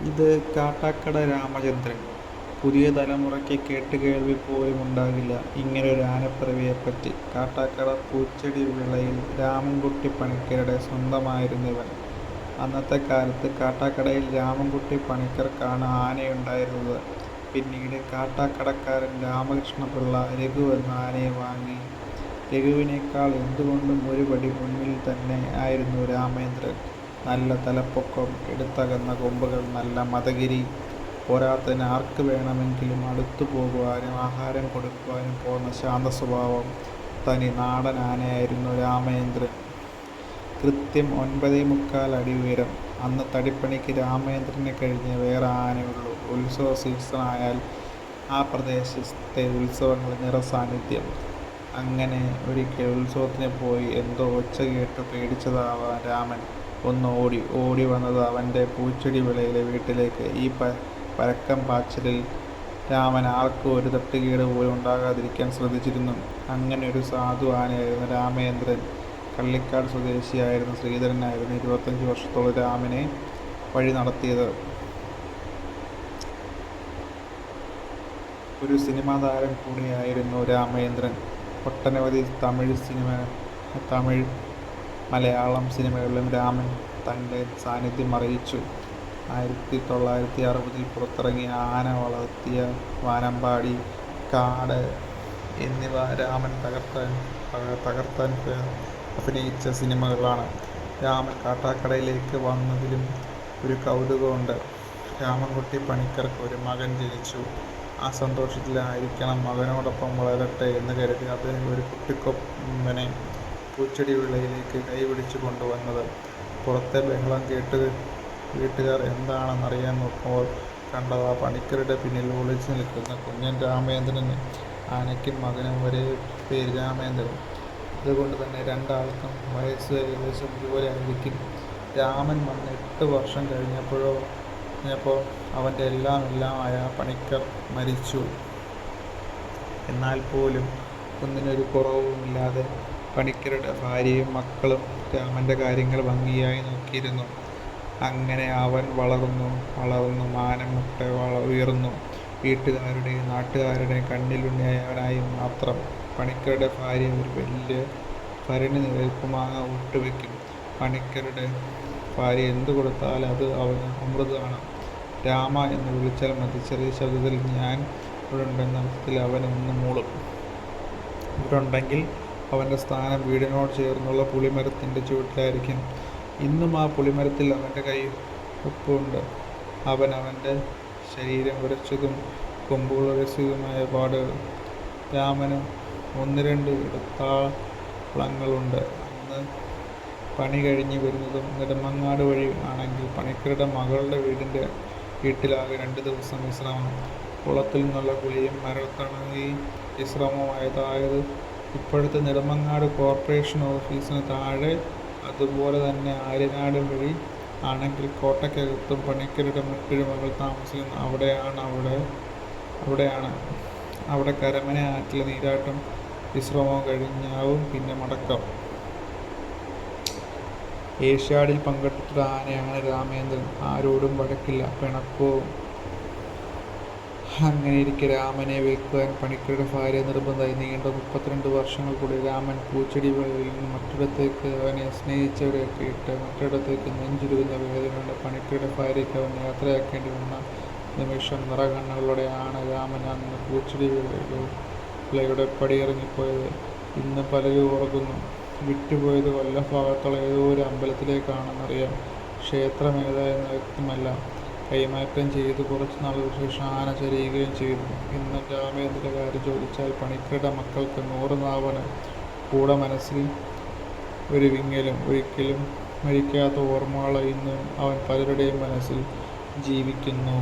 ഇത് കാട്ടാക്കട രാമചന്ദ്രൻ. പുതിയ തലമുറയ്ക്ക് കേട്ട് കേട്ടുകേൾവി പോലുമുണ്ടാകില്ല ഇങ്ങനൊരു ആനപ്പിറവിയെപ്പറ്റി. കാട്ടാക്കട പൂച്ചെടി വിളയിൽ രാമൻകുട്ടി പണിക്കരുടെ അന്നത്തെ കാലത്ത് കാട്ടാക്കടയിൽ രാമൻകുട്ടി പണിക്കർക്കാണ് ആനയുണ്ടായിരുന്നത്. പിന്നീട് കാട്ടാക്കടക്കാരൻ രാമകൃഷ്ണപിള്ള രഘു എന്ന ആനയെ വാങ്ങി. രഘുവിനേക്കാൾ എന്തുകൊണ്ടും ഒരുപടി മുന്നിൽ തന്നെ ആയിരുന്നു രാമേന്ദ്രൻ. നല്ല തലപ്പൊക്കം, എടുത്തകന്ന കൊമ്പുകൾ, നല്ല മദഗിരി. പോരാത്തതിന് ആർക്ക് വേണമെങ്കിലും അടുത്തു പോകുവാനും ആഹാരം കൊടുക്കുവാനും പോകുന്ന ശാന്ത സ്വഭാവം തനി നാടൻ ആനയായിരുന്നു രാമേന്ദ്രൻ. കൃത്യം ഒൻപതേ മുക്കാൽ അടി ഉയരം. അന്ന് തടിപ്പണിക്ക് രാമേന്ദ്രനെ കഴിഞ്ഞ് വേറെ ആനയുള്ളൂ. ഉത്സവ ആയാൽ ആ പ്രദേശത്തെ നിറ സാന്നിധ്യം അങ്ങനെ ഒരിക്കൽ ഉത്സവത്തിന് പോയി എന്തോ ഒച്ച കേട്ട് പേടിച്ചതാവാം രാമൻ ഒന്ന് ഓടി. ഓടി വന്നത് അവന്റെ പൂച്ചെടി വിളയിലെ വീട്ടിലേക്ക്. ഈ പ പരക്കം പാച്ചിലിൽ രാമൻ ആർക്കും ഒരു തട്ടുകേട് പോലും ഉണ്ടാകാതിരിക്കാൻ ശ്രദ്ധിച്ചിരുന്നു. അങ്ങനെ ഒരു സാധു ആനയായിരുന്നു രാമേന്ദ്രൻ. കള്ളിക്കാട് സ്വദേശിയായിരുന്ന ശ്രീധരനായിരുന്നു ഇരുപത്തഞ്ച് വർഷത്തോളം രാമനെ വഴി നടത്തിയത് ഒരു സിനിമാ താരം കൂടിയായിരുന്നു രാമേന്ദ്രൻ. ഒട്ടനവധി തമിഴ് സിനിമ തമിഴ്, മലയാളം സിനിമകളിലും രാമൻ തന്റെ സാന്നിധ്യം അറിയിച്ചു. ആയിരത്തി തൊള്ളായിരത്തി അറുപതിൽ പുറത്തിറങ്ങിയ ആന വളർത്തിയ വാനമ്പാടി, കാട് എന്നിവ രാമൻ തകർത്താൻ തകർത്താൻ അഭിനയിച്ച സിനിമകളാണ്. രാമൻ കാട്ടാക്കടയിലേക്ക് വന്നതിലും ഒരു കൗതുകമുണ്ട്. രാമൻകുട്ടി പണിക്കർക്ക് ഒരു മകൻ ജനിച്ചു. ആ സന്തോഷത്തിലായിരിക്കണം മകനോടൊപ്പം വളരട്ടെ എന്ന് കരുതി അദ്ദേഹം ഒരു കുട്ടിക്കൊമ്പനെ പൂച്ചെടിവിളയിലേക്ക് കൈപിടിച്ചു കൊണ്ടുവന്നത്. പുറത്തെ ബഹളം കേട്ട് വീട്ടുകാർ എന്താണെന്നറിയാൻ നോക്കുമ്പോൾ കണ്ടത് ആ പണിക്കരുടെ പിന്നിൽ ഒളിച്ചു നിൽക്കുന്ന കുഞ്ഞൻ രാമേന്ദ്രനെ. ആനയ്ക്കും മകനും ഒരേ പേര് രാമേന്ദ്രൻ. അതുകൊണ്ട് തന്നെ രണ്ടാൾക്കും വയസ്സ് ഏകദേശം ഇതുപോലെ ആയിരിക്കും. രാമൻ വന്ന് എട്ട് വർഷം കഴിഞ്ഞപ്പോഴോ കഴിഞ്ഞപ്പോൾ അവന്റെ എല്ലാം എല്ലാമായ പണിക്കർ മരിച്ചു. എന്നാൽ പോലും ഒന്നിനൊരു കുറവുമില്ലാതെ പണിക്കരുടെ ഭാര്യയും മക്കളും രാമന്റെ കാര്യങ്ങൾ ഭംഗിയായി നോക്കിയിരുന്നു. അങ്ങനെ അവൻ വളർന്നു വളർന്നു മാനം മുട്ടെ ഉയർന്നു. വീട്ടുകാരുടെയും നാട്ടുകാരുടെയും കണ്ണിലുണ്ണിയായവനായി മാത്രം. പണിക്കരുടെ ഭാര്യ ഒരു വലിയ ഭരണി നിറയെ ഒട്ടുവെക്കും. പണിക്കരുടെ ഭാര്യ എന്തു കൊടുത്താൽ അത് അവന് അമൃതമാണ് രാമ എന്ന് വിളിച്ചാൽ മതി. ചെറിയ ശബ്ദത്തിൽ ഞാൻ ഇവിടുണ്ടെന്ന അർത്ഥത്തിൽ അവൻ ഒന്ന് മൂളും. ഇവിടുണ്ടെങ്കിൽ അവന്റെ സ്ഥാനം വീടിനോട് ചേർന്നുള്ള പുളിമരത്തിന്റെ ചുവട്ടിലായിരിക്കും. ഇന്നും ആ പുളിമരത്തിൽ അവന്റെ കൈ ഉപ്പുണ്ട് അവൻ അവന്റെ ശരീരം ഉരച്ചതും കൊമ്പുകൾ ഉരച്ചതുമായ പാടുകൾ. രാമന് ഒന്നുരണ്ട് ഇടത്താളങ്ങളുണ്ട് അന്ന് പണി കഴിഞ്ഞ് വരുന്നതും നെടുമങ്ങാട് വഴി ആണെങ്കിൽ പണിക്കരുടെ മകളുടെ വീടിന്റെ വീട്ടിലാകെ രണ്ട് ദിവസം വിശ്രമം. കുളത്തിൽ നിന്നുള്ള കുളിയും മരത്തണങ്ങി വിശ്രമവുമതായത് ഇപ്പോഴത്തെ നെടുമങ്ങാട് കോർപ്പറേഷൻ ഓഫീസിന് താഴെ. അതുപോലെ തന്നെ ആര്യനാട് വഴി ആണെങ്കിൽ കോട്ടയ്ക്കകത്തും പണിക്കരുടെ മറ്റൊരു മകൾ താമസിക്കുന്നു. അവിടെയാണ്. അവിടെ അവിടെയാണ് അവിടെ കരമന ആറ്റിലെ നീരാട്ടം വിശ്രമവും കഴിഞ്ഞാവും പിന്നെ മടക്കം. ഏഷ്യാഡിൽ പങ്കെടുത്ത ആനയാണ് രാമേന്ദ്രൻ. ആരോടും വഴക്കില്ല, പിണക്കവും. അങ്ങനെയിരിക്കെ രാമനെ വിൽക്കുവാൻ പണിക്കരുടെ ഭാര്യ നിർബന്ധമായി നീണ്ട മുപ്പത്തിരണ്ട് വർഷങ്ങൾക്കുള്ളിൽ രാമൻ പൂച്ചെടിവിളയിൽ നിന്ന് മറ്റൊരിടത്തേക്ക് അവനെ സ്നേഹിച്ചവരെയൊക്കെ ഇട്ട് മറ്റൊരിടത്തേക്ക് നെഞ്ചുരുകുന്ന വേദനയോടെ പണിക്കരുടെ ഭാര്യയ്ക്ക് അവൻ യാത്രയാക്കേണ്ടി വന്ന നിമിഷം. നിറകണ്ണുകളോടെയാണ് രാമൻ അന്ന് പൂച്ചെടിവിളയുടെ പടിയിറങ്ങിപ്പോയത്. ഇന്ന് പലരും ഓർക്കുന്നു. വിട്ടുപോയത് കൊല്ലം ഭാഗത്തുള്ള ഏതോ ഒരു അമ്പലത്തിലേക്കാണെന്നറിയാം. ക്ഷേത്രമേതാണെന്ന് വ്യക്തമല്ല. കൈമാറ്റം ചെയ്ത് കുറച്ച് നാളുകൾക്ക് ശേഷം ആന ചരിയുകയും ചെയ്തു. ഇന്ന് രാമേന്ദ്രന്റെ കാര്യം ചോദിച്ചാൽ പണിക്കരുടെ മക്കൾക്ക് നൂറ് നാവന കൂടെ മനസ്സിൽ ഒരു വിങ്ങലും. ഒരിക്കലും മരിക്കാത്ത ഓർമ്മകൾ ഇന്നും അവൻ പലരുടെയും മനസ്സിൽ ജീവിക്കുന്നു.